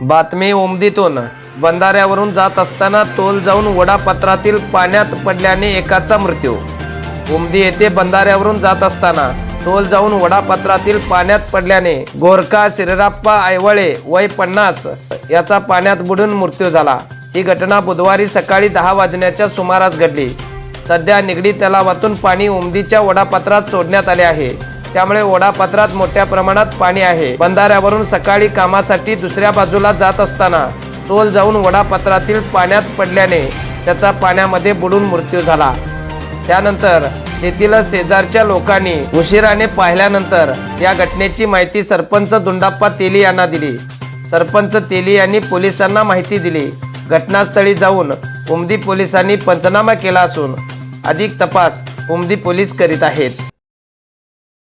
बातमी उमदीतून. बंधाऱ्यावरून जात असताना तोल जाऊन वडापत्रातील पाण्यात पडल्याने एकाचा मृत्यू. उमदी येथे बंधाऱ्यावरून जात असताना तोल जाऊन वडापत्रातील पाण्यात पडल्याने गोरखा श्रीराप्पा आयवळे वय पन्नास याचा पाण्यात बुडून मृत्यू झाला. ही घटना बुधवारी सकाळी दहा वाजण्याच्या सुमारास घडली. सध्या निगडी तलावातून पाणी उमदीच्या वडापत्रात सोडण्यात आले आहे. त्यामुळे ओढापत्रात मोठ्या प्रमाणात पाणी आहे. बंधाऱ्यावरून सकाळी कामासाठी दुसऱ्या बाजूला जात असताना तोल जाऊन वडापत्रातील पाण्यात पडल्याने त्याचा पाण्यामध्ये बुडून मृत्यू झाला. त्यानंतर तेथील शेजारच्या लोकांनी उशिराने पाहिल्यानंतर या घटनेची माहिती सरपंच दुंडाप्पा तेली यांना दिली. सरपंच तेली यांनी पोलिसांना माहिती दिली. घटनास्थळी जाऊन उमदी पोलिसांनी पंचनामा केला असून अधिक तपास उमदी पोलीस करीत आहेत.